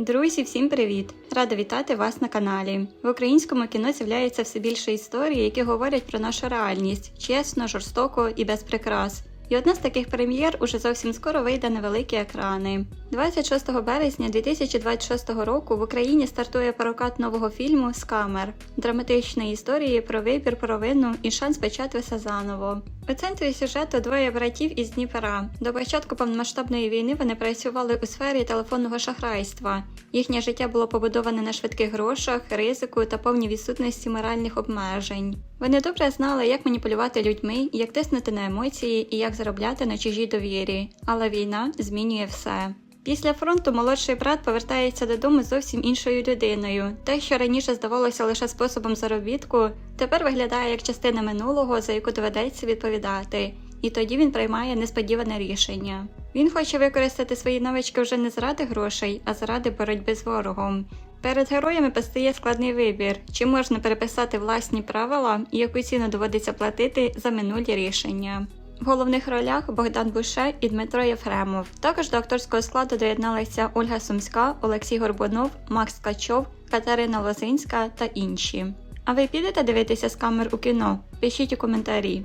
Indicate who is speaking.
Speaker 1: Друзі, всім привіт! Рада вітати вас на каналі. В українському кіно з'являється все більше історій, які говорять про нашу реальність чесно, жорстоко і без прикрас. І одна з таких прем'єр уже зовсім скоро вийде на великі екрани. 26 березня 2026 року в Україні стартує прокат нового фільму Скамер драматичної історії про вибір провину і шанс почати все заново. У центрі сюжету двоє братів із Дніпра. До початку повномасштабної війни вони працювали у сфері телефонного шахрайства. Їхнє життя було побудоване на швидких грошах, ризику та повній відсутності моральних обмежень. Вони добре знали, як маніпулювати людьми, як тиснути на емоції і як заробляти на чужій довірі. Але війна змінює все. Після фронту молодший брат повертається додому зовсім іншою людиною. Те, що раніше здавалося лише способом заробітку, тепер виглядає як частина минулого, за яку доведеться відповідати. І тоді він приймає несподіване рішення. Він хоче використати свої навички вже не заради грошей, а заради боротьби з ворогом. Перед героями постає складний вибір: чи можна переписати власні правила і яку ціну доводиться платити за минулі рішення. В головних ролях Богдан Буше і Дмитро Єфремов. Також до акторського складу доєдналися Ольга Сумська, Олексій Горбунов, Макс Качов, Катерина Лозинська та інші. А ви підете дивитися з камер у кіно? Пишіть у коментарі.